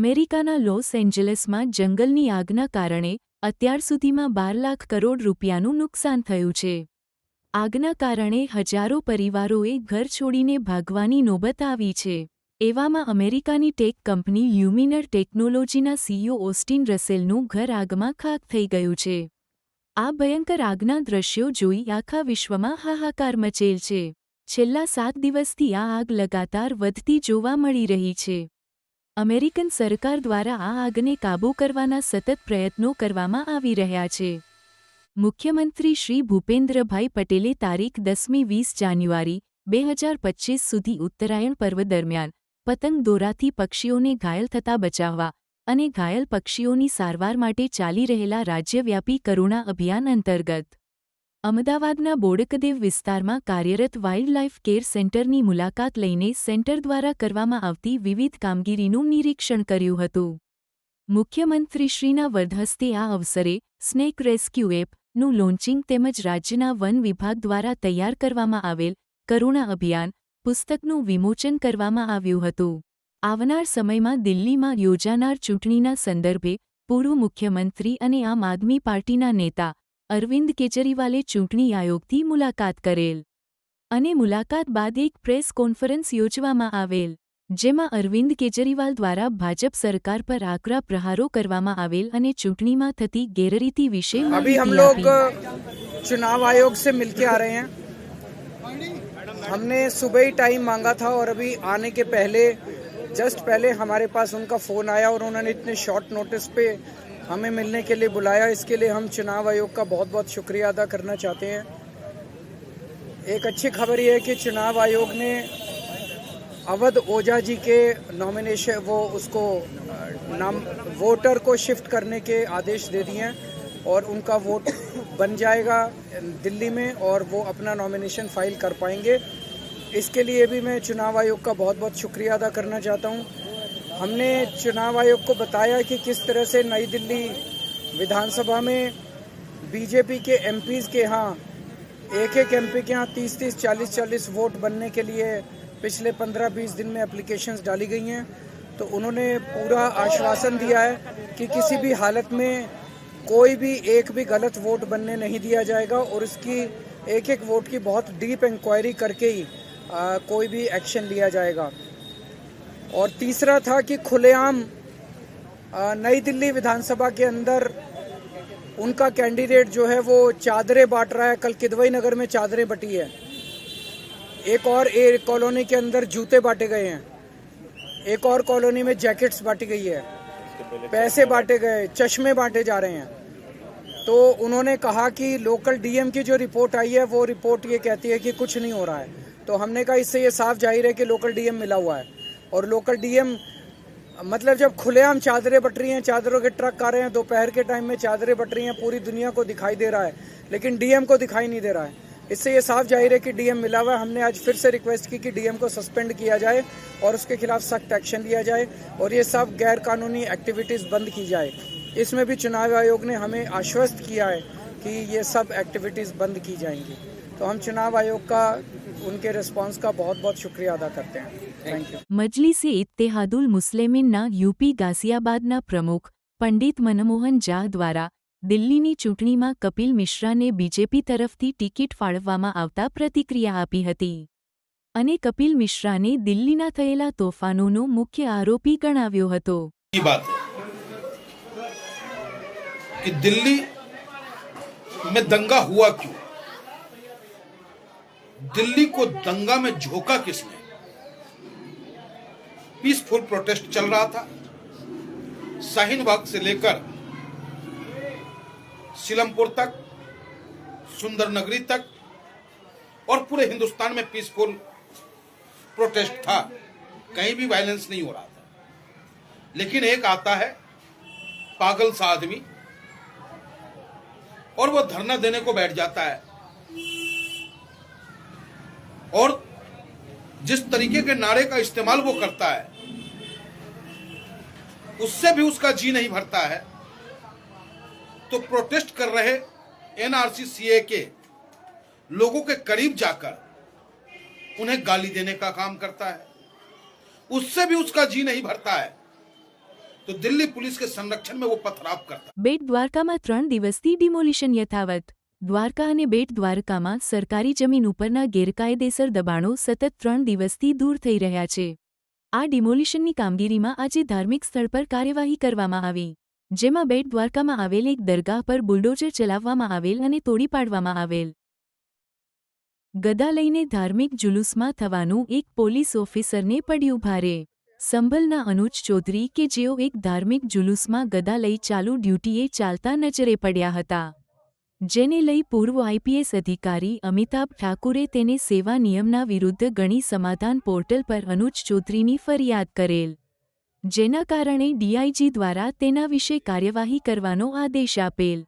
અમેરિકાના લોસ એન્જલસમાં જંગલની આગના કારણે અત્યાર સુધીમાં બાર લાખ કરોડ રૂપિયાનું નુકસાન થયું છે. આગના કારણે હજારો પરિવારોએ ઘર છોડીને ભાગવાની નોબત આવી છે. એવામાં અમેરિકાની ટેક કંપની લ્યુમિનર ટેકનોલોજીના સીઈઓ ઓસ્ટિન રસેલનું ઘર આગમાં ખાક થઈ ગયું છે. આ ભયંકર આગના દ્રશ્યો જોઈ આખા વિશ્વમાં હાહાકાર મચેલ છે. છેલ્લા સાત દિવસથી આ આગ લગાતાર વધતી જોવા મળી રહી છે. અમેરિકન સરકાર દ્વારા આ આગને કાબૂ કરવાના સતત પ્રયત્નો કરવામાં આવી રહ્યા છે. મુખ્યમંત્રી શ્રી ભૂપેન્દ્રભાઈ પટેલે તારીખ દસમી વીસ જાન્યુઆરી, બે હજાર પચ્ચીસ સુધી ઉત્તરાયણ પર્વ દરમિયાન પતંગ દોરાથી પક્ષીઓને ઘાયલ થતા બચાવવા અને ઘાયલ પક્ષીઓની સારવાર માટે ચાલી રહેલા રાજ્યવ્યાપી કરુણા અભિયાન અંતર્ગત અમદાવાદના બોડકદેવ વિસ્તારમાં કાર્યરત વાઇલ્ડલાઇફ કેર સેન્ટરની મુલાકાત લઈને સેન્ટર દ્વારા કરવામાં આવતી વિવિધ કામગીરીનું નિરીક્ષણ કર્યું હતું. મુખ્યમંત્રીશ્રીના વરદહસ્તે આ અવસરે સ્નેક રેસ્ક્યુ એપનું લોન્ચિંગ તેમજ રાજ્યના વન વિભાગ દ્વારા તૈયાર કરવામાં આવેલ કરુણા અભિયાન પુસ્તકનું વિમોચન કરવામાં આવ્યું હતું. આવનાર સમયમાં દિલ્હીમાં યોજાનાર ચૂંટણીના સંદર્ભે પૂર્વ મુખ્યમંત્રી અને આમ આદમી પાર્ટીના નેતા અરવિંદ કેજરીવાલે ચૂંટણી આયોગથી મુલાકાત કરેલ અને મુલાકાત બાદ એક પ્રેસ કોન્ફરન્સ યોજવામાં આવેલ જેમાં અરવિંદ કેજરીવાલ દ્વારા ભાજપ સરકાર પર આકરા પ્રહારો કરવામાં આવેલ અને ચૂંટણીમાં થતી ગેરરીતિ વિશે अभी हम માહિતી लोग આપી चुनाव आयोग से मिलके आ रहे हैं हमने सुबह ही टाइम मांगा था और अभी आने के पहले जस्ट पहले हमारे पास उनका फ़ोन आया और उन्होंने इतने शॉर्ट नोटिस पे हमें मिलने के लिए बुलाया। इसके लिए हम चुनाव आयोग का बहुत बहुत शुक्रिया अदा करना चाहते हैं। एक अच्छी खबर ये है कि चुनाव आयोग ने अवध ओझा जी के नॉमिनेशन वो उसको नाम वोटर को शिफ्ट करने के आदेश दे दिए हैं और उनका वोट बन जाएगा दिल्ली में और वो अपना नॉमिनेशन फ़ाइल कर पाएँगे। इसके लिए भी मैं चुनाव आयोग का बहुत बहुत शुक्रिया अदा करना चाहता हूँ। हमने चुनाव आयोग को बताया कि किस तरह से नई दिल्ली विधानसभा में बीजेपी के एमपीज के यहाँ एक एक एमपी के यहाँ तीस तीस चालीस चालीस वोट बनने के लिए पिछले पंद्रह बीस दिन में एप्लीकेशंस डाली गई हैं। तो उन्होंने पूरा आश्वासन दिया है कि किसी भी हालत में कोई भी एक भी गलत वोट बनने नहीं दिया जाएगा और इसकी एक एक वोट की बहुत डीप इंक्वायरी करके ही आ, कोई भी एक्शन लिया जाएगा। और तीसरा था कि खुलेआम नई दिल्ली विधानसभा के अंदर उनका कैंडिडेट जो है वो चादरें बांट रहा है। कल किदवई नगर में चादरें बटी है। एक और एक कॉलोनी के अंदर जूते बांटे गए हैं। एक और कॉलोनी में जैकेट्स बांटी गई है। पैसे बांटे गए, चश्मे बांटे जा रहे हैं। तो उन्होंने कहा कि लोकल डीएम की जो रिपोर्ट आई है, वो रिपोर्ट ये कहती है कि कुछ नहीं हो रहा है। तो हमने कहा, इससे ये साफ़ ज़ाहिर है कि लोकल डीएम मिला हुआ है। और लोकल डीएम मतलब जब खुलेआम चादरें बट रही हैं, चादरों के ट्रक आ रहे हैं, दोपहर के टाइम में चादरें बट रही हैं, पूरी दुनिया को दिखाई दे रहा है, लेकिन डीएम को दिखाई नहीं दे रहा है। इससे ये साफ़ ज़ाहिर है कि डीएम मिला हुआ हमने आज फिर से रिक्वेस्ट की कि डीएम को सस्पेंड किया जाए और उसके खिलाफ सख्त एक्शन लिया जाए और ये सब गैर कानूनी एक्टिविटीज़ बंद की जाए। इसमें भी चुनाव आयोग ने हमें आश्वस्त किया है कि ये सब एक्टिविटीज़ बंद की जाएँगी। तो हम चुनाव आयोग का, उनके रिस्पॉन्स का बहुत बहुत शुक्रिया अदा करते हैं। મજલિસે ઇત્તેહાદુલ મુસ્લિમીનના યુપી ગાઝિયાબાદના પ્રમુખ પંડિત મનમોહન ઝા દ્વારા દિલ્હીની ચૂંટણીમાં કપિલ મિશ્રાને બીજેપી તરફથી ટિકિટ ફાળવવામાં આવતા પ્રતિક્રિયા આપી હતી અને કપિલ મિશ્રાને દિલ્હીના થયેલા તોફાનોનો મુખ્ય આરોપી ગણાવ્યો હતો की बात है कि दिल्ली में दंगा हुआ क्यों दिल्ली को दंगा में झोंका किसने पीसफुल प्रोटेस्ट चल रहा था। शाहीन बाग से लेकर सिलमपुर तक, सुंदर नगरी तक और पूरे हिंदुस्तान में पीसफुल प्रोटेस्ट था। कहीं भी वायलेंस नहीं हो रहा था। लेकिन एक आता है, पागल सा आदमी और वो धरना देने को बैठ जाता है। और जिस तरीके के नारे का इस्तेमाल वो करता है उससे भी उसका जी नहीं भरता है तो प्रोटेस्ट कर रहे एनआरसी सीए के लोगों के करीब जाकर उन्हें गाली देने का काम करता है उससे भी उसका जी नहीं भरता है तो दिल्ली पुलिस के संरक्षण में वो पथराव करता બેટ દ્વારકામાં ત્રણ દિવસથી ડિમોલિશન યથાવત દ્વારકા અને બેટ દ્વારકામાં સરકારી જમીન ઉપરના ગેરકાયદેસર દબાણો સતત ત્રણ દિવસથી દૂર થઈ રહ્યા છે આ ડિમોલિશનની કામગીરીમાં આજે ધાર્મિક સ્થળ પર કાર્યવાહી કરવામાં આવી, જેમાં બેટ દ્વારકામાં આવેલ એક દરગાહ પર બુલડોઝર ચલાવવામાં આવેલ અને તોડી પાડવામાં આવેલ. ગદા લઈને ધાર્મિક જુલુસમાં થવાનું એક પોલીસ ઓફિસરને પડ્યું ભારે. સંભલના અનુજ ચૌધરી કે જેઓ એક ધાર્મિક જુલુસમાં ગદા લઈ ચાલુ ડ્યુટીએ ચાલતા નજરે પડ્યા હતા. જેને લઈ પૂર્વ આઈપીએસ અધિકારી અમિતાભ ઠાકુરે તેને સેવા નિયમના વિરુદ્ધ ગણી સમાધાન પોર્ટલ પર અનુજ ચૌધરીની ફરિયાદ કરેલ. જેના કારણે ડીઆઈજી દ્વારા તેના વિશે કાર્યવાહી કરવાનો આદેશ આપેલ.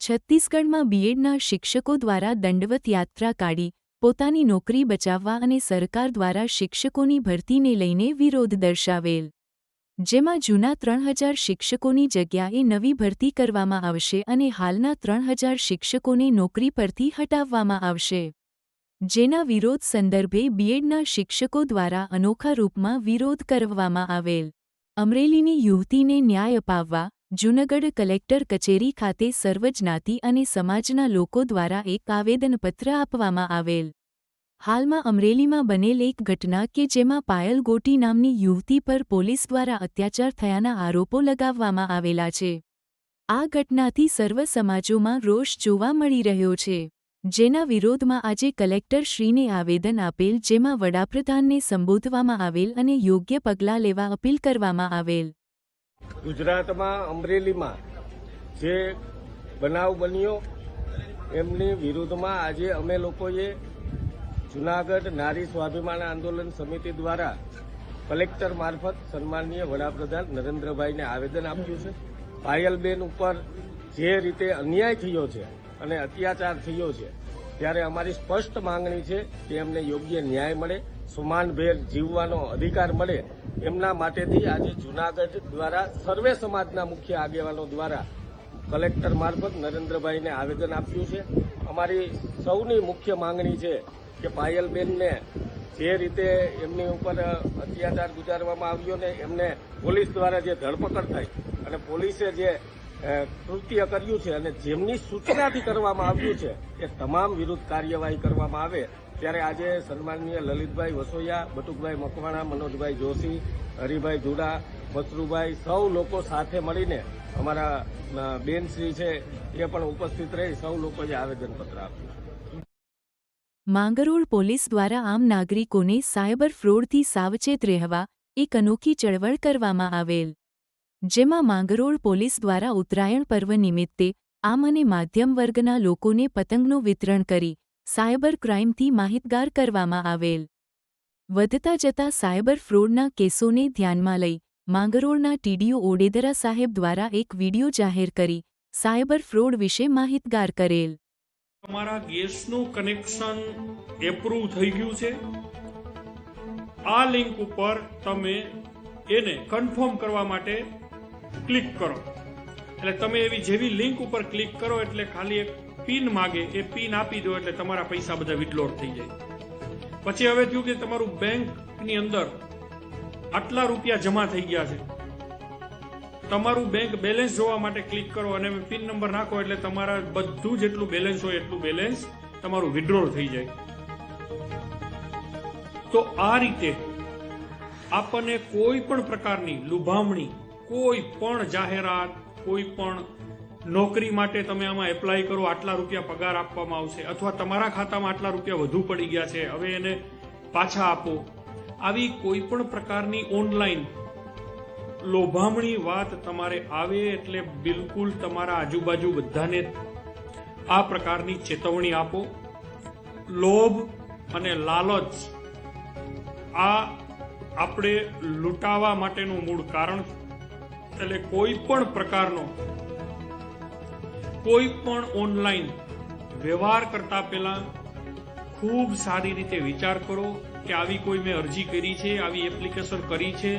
છત્તીસગઢમાં બીએડના શિક્ષકો દ્વારા દંડવત યાત્રા કાઢી, પોતાની નોકરી બચાવવા અને સરકાર દ્વારા શિક્ષકોની ભરતીને લઈને વિરોધ દર્શાવેલ. જેમાં જૂના ત્રણ હજાર શિક્ષકોની જગ્યાએ નવી ભરતી કરવામાં આવશે અને હાલના ત્રણ હજાર શિક્ષકોને નોકરી પરથી હટાવવામાં આવશે. જેના વિરોધ સંદર્ભે બીએડના શિક્ષકો દ્વારા અનોખા રૂપમાં વિરોધ કરવામાં આવેલ. અમરેલીની યુવતીને ન્યાય અપાવવા જૂનાગઢ કલેક્ટર કચેરી ખાતે સર્વજ્ઞાતિ અને સમાજના લોકો દ્વારા એક આવેદનપત્ર આપવામાં આવેલ. હાલમાં અમરેલીમાં બનેલ એક ઘટના કે જેમાં પાયલ ગોટી નામની યુવતી પર પોલીસ દ્વારા અત્યાચાર થયાના આરોપો લગાવવામાં આવેલા છે. આ ઘટનાથી સર્વ સમાજોમાં રોષ જોવા મળી રહ્યો છે. જેના વિરોધમાં આજે કલેક્ટર શ્રીને આવેદન આપેલ, જેમાં વડાપ્રધાનને સંબોધવામાં આવેલ અને યોગ્ય પગલાં લેવા અપીલ કરવામાં આવેલ. ગુજરાતમાં, અમરેલીમાં જે બનાવ બન્યો, એમની વિરુદ્ધમાં આજે અમે લોકોએ જુનાગઢ નારી સ્વાભિમાન આંદોલન સમિતિ દ્વારા કલેક્ટર મારફત સન્માનીય વડાપ્રધાન નરેન્દ્રભાઈને આવેદન આપ્યું છે. પાયલબેન ઉપર જે રીતે અન્યાય થયો છે અને અત્યાચાર થયો છે, ત્યારે અમારી સ્પષ્ટ માંગણી છે કે એમને યોગ્ય ન્યાય મળે, સમાનભેર જીવવાનો અધિકાર મળે. એમના માટેથી આજે જુનાગઢ દ્વારા સર્વે સમાજના મુખ્ય આગેવાનો દ્વારા કલેક્ટર મારફત નરેન્દ્રભાઈને આવેદન આપ્યું છે. અમારી સૌની મુખ્ય માંગણી છે કે પાયલબેનને જે રીતે એમની ઉપર અત્યાચાર ગુજારવામાં આવ્યો ને એમને પોલીસ દ્વારા જે ધરપકડ થઈ અને પોલીસે જે કૃત્ય કર્યું છે અને જેમની સૂચનાથી કરવામાં આવ્યું છે એ તમામ વિરુદ્ધ કાર્યવાહી કરવામાં આવે, ત્યારે આજે સન્માનીય લલિતભાઈ વસોયા, બટુકભાઈ મકવાણા, મનોજભાઈ જોશી, હરિભાઈ જુડા મસરૂભાઈ સૌ લોકો સાથે મળીને અમારા બેનશ્રી છે એ પણ ઉપસ્થિત રહી સૌ લોકોએ આવેદનપત્ર આપ્યું. માંગરોળ પોલીસ દ્વારા આમ નાગરિકોને સાયબર ફ્રોડથી સાવચેત રહેવા એક અનોખી ચળવળ કરવામાં આવેલ. જેમાં માંગરોળ પોલીસ દ્વારા ઉત્તરાયણ પર્વ નિમિત્તે આમ અને માધ્યમ વર્ગના લોકોને પતંગનું વિતરણ કરી સાયબર ક્રાઇમથી માહિતગાર કરવામાં આવેલ. વધતા જતા સાયબર ફ્રોડના કેસોને ધ્યાનમાં લઈ માંગરોળના ટીડીઓ ઓડેદરા સાહેબ દ્વારા એક વીડિયો જાહેર કરી સાયબર ફ્રોડ વિશે માહિતગાર કરેલ. તમારા ગેસનું કનેક્શન એપ્રુવ થઈ ગયું છે. આ લિંક ઉપર તમે એને કન્ફર્મ કરવા માટે ક્લિક કરો. એટલે તમે એવી જેવી લિંક ઉપર ક્લિક કરો એટલે ખાલી એક પિન માગે, એ પિન આપી દો એટલે તમારા પૈસા બધા વિટલોડ થઈ જાય. પછી હવે થયું કે તમારું બેંકની અંદર આટલા રૂપિયા જમા થઈ ગયા છે. તમારું બેંક બેલેન્સ જોવા માટે ક્લિક કરો અને પિન નંબર નાખો એટલે તમારા બધું જેટલું બેલેન્સ હોય એટલું બેલેન્સ તમારું વિડ્રોલ થઈ જાય. તો આ રીતે આપણને કોઈ પણ પ્રકારની લુભામણી, કોઈ પણ જાહેરાત, કોઈ પણ નોકરી માટે તમે આમાં એપ્લાય કરો, આટલા રૂપિયા પગાર આપવામાં આવશે અથવા તમારા ખાતામાં આટલા રૂપિયા વધુ પડી ગયા છે, હવે એને પાછા આપો. આવી કોઈ પણ પ્રકારની ઓનલાઈન લોભામણી વાત તમારે આવે એટલે બિલકુલ તમારા આજુબાજુ બધાને આ પ્રકારની ચેતવણી આપો. લોભ અને લાલચ આ આપણે લૂંટાવા માટેનું મૂળ કારણ એટલે કોઈ પણ પ્રકારનો, કોઈ પણ ઓનલાઈન વ્યવહાર કરતા પહેલા ખૂબ સારી રીતે વિચાર કરો કે આવી કોઈ મેં અરજી કરી છે, આવી એપ્લિકેશન કરી છે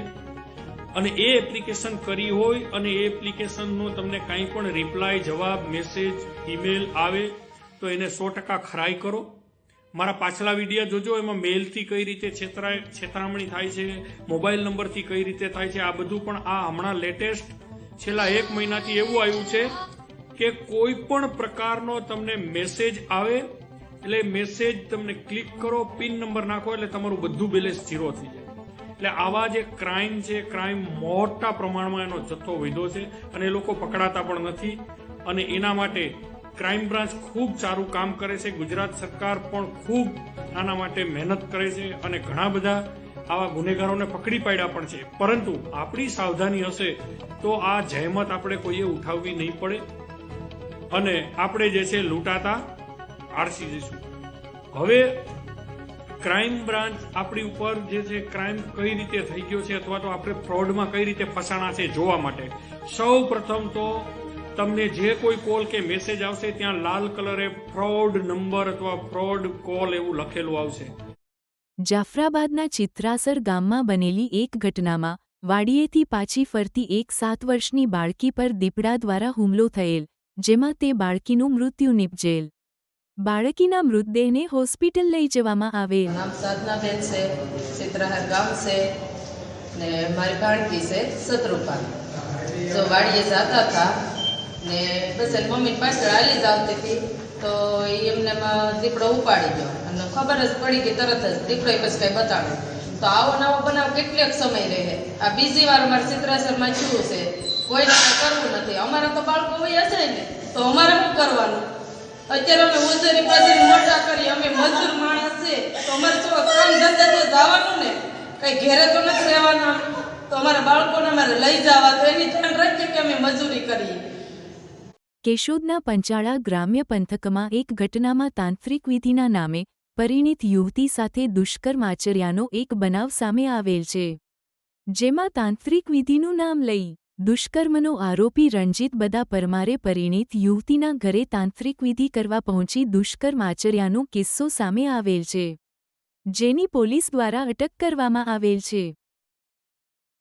અને એ એપ્લિકેશન કરી હોય અને એ એપ્લિકેશનનો તમને કાંઈ પણ રિપ્લાય જવાબ મેસેજ ઈમેલ આવે, તો એને સો ટકા ખરાઈ કરો. મારા પાછલા વીડિયો જોજો, એમાં મેલથી કઈ રીતે છેતરાય, છેતરામણી થાય છે મોબાઈલ નંબરથી કઈ રીતે થાય છે, આ બધું પણ આ હમણાં લેટેસ્ટ છેલ્લા એક મહિનાથી એવું આવ્યું છે કે કોઈ પણ પ્રકારનો તમને મેસેજ આવે, એટલે મેસેજ તમને ક્લિક કરો પિન નંબર નાખો, એટલે તમારું બધું બેલેન્સ ઝીરો થઈ જાય. એટલે આવા જે ક્રાઇમ છે ક્રાઇમ મોટા પ્રમાણમાં એનો જથ્થો વધ્યો છે અને એ લોકો પકડાતા પણ નથી. અને એના માટે ક્રાઇમ બ્રાન્ચ ખૂબ સારું કામ કરે છે. ગુજરાત સરકાર પણ ખૂબ આના માટે મહેનત કરે છે અને ઘણા બધા આવા ગુનેગારોને પકડી પાડ્યા પણ છે. પરંતુ આપણી સાવધાની હશે તો આ જહેમત આપણે કોઈએ ઉઠાવવી નહીં પડે. અને આપણે જે છે લૂંટાતા આળસી જઈશું. હવે ક્રાઇમ બ્રાન્ચ આપણી ઉપર જે છે ક્રાઇમ કઈ રીતે થઈ ગયો છે અથવા તો આપણે ફ્રોડમાં કઈ રીતે ફસાણા છે જોવા માટે. સૌ પ્રથમ તો તમને જે કોઈ કોલ કે મેસેજ આવશે ત્યાં લાલ કલરે ફ્રોડ નંબર અથવા ફ્રોડ કોલ એવું લખેલું આવશે. જાફરાબાદના ચિત્રાસર ગામમાં બનેલી એક ઘટનામાં વાડીએથી પાછી ફરતી એક સાત વર્ષની બાળકી પર દીપડા દ્વારા હુમલો થયેલ, જેમાં તે બાળકીનું મૃત્યુ નિપજેલ. બાળકીના મૃતદેહને હોસ્પિટલ લઈ જવામાં આવેલ. નામ સાધનાબેન છે, ચિત્રહાર ગામ છે, ને મારી બાળકી છે સતરૂપા જો વાડીએ જતા હતા ને બસ એની મમ્મી પાછળ હાલી જ આવતી હતી, તો એ એમને દીપડો ઉપાડી ગયો. અને ખબર જ પડી કે તરત જ દીપડો પછી કંઈ બતાવ્યું તો આવો નવો બનાવ કેટલોક સમય રહે. આ બીજી વાર અમારે ચિત્રાસરમાં છું છે. કોઈને કરવું નથી. અમારા તો બાળકો હોય હશે ને. તો અમારે શું કરવાનું? અત્યારે અમે ઉજરી પાછી મોટા કરી, અમે મજૂર માણસ છે, તો અમારે તો કામ ધંધા તો જવાનું ને. કઈ ઘેરે તો નથી રહેવાના. તો અમારા બાળકોને અમારે લઈ જવા, તો એની ધ્યાન રાખીએ કે અમે મજૂરી કરીએ. કેશોદના પંચાળા ગ્રામ્ય પંથકમાં એક ઘટનામાં તાંત્રિક વિધિના નામે પરિણીત યુવતી સાથે દુષ્કર્મ આચર્યાનો એક બનાવ સામે આવેલ છે. જેમાં તાંત્રિક વિધિનું નામ લઈ દુષ્કર્મનો આરોપી રણજીત બદા પરમારે પરિણીત યુવતીના ઘરે તાંત્રિક વિધિ કરવા પહોંચી દુષ્કર્મ આચર્યાનો કિસ્સો સામે આવેલ છે, જેની પોલીસ દ્વારા અટક કરવામાં આવેલ છે.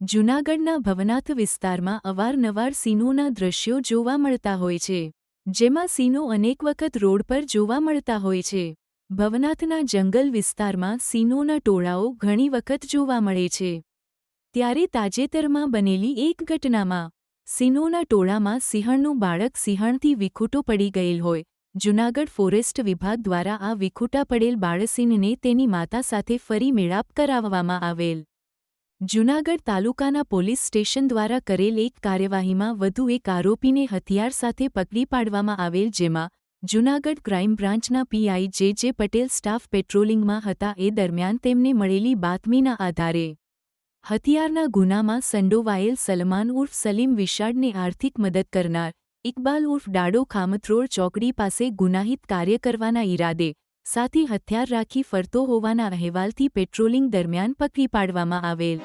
જૂનાગઢના ભવનાથ વિસ્તારમાં અવારનવાર સિંહોના દ્રશ્યો જોવા મળતા હોય છે, જેમાં સિંહો અનેક વખત રોડ પર જોવા મળતા હોય છે. ભવનાથના જંગલ વિસ્તારમાં સિંહોના ટોળાઓ ઘણી વખત જોવા મળે છે. ત્યારે તાજેતરમાં બનેલી એક ઘટનામાં સિંહોના ટોળામાં સિંહણનું બાળક સિંહણથી વિખૂટો પડી ગયેલ હોય. જૂનાગઢ ફોરેસ્ટ વિભાગ દ્વારા આ વિખૂટા પડેલ બાળસિંહને તેની માતા સાથે ફરી મેળાપ કરાવવામાં આવેલ. જૂનાગઢ તાલુકાના પોલીસ સ્ટેશન દ્વારા કરેલ એક કાર્યવાહીમાં વધુ એક આરોપીને હથિયાર સાથે પકડી પાડવામાં આવેલ જેમાં જૂનાગઢ ક્રાઇમ બ્રાન્ચના પીઆઈ જે જે પટેલ સ્ટાફ પેટ્રોલિંગમાં હતા એ દરમિયાન તેમને મળેલી બાતમીના આધારે હથિયારના ગુનામાં સંડોવાયેલ સલમાન ઉર્ફ સલીમ વિશાળને આર્થિક મદદ કરનાર ઇકબાલ ઉર્ફ ડાડો ખામથરોડ ચોકડી પાસે ગુનાહિત કાર્ય કરવાના ઈરાદે સાથે હથિયાર રાખી ફરતો હોવાના અહેવાલથી પેટ્રોલિંગ દરમિયાન પકડી પાડવામાં આવેલ.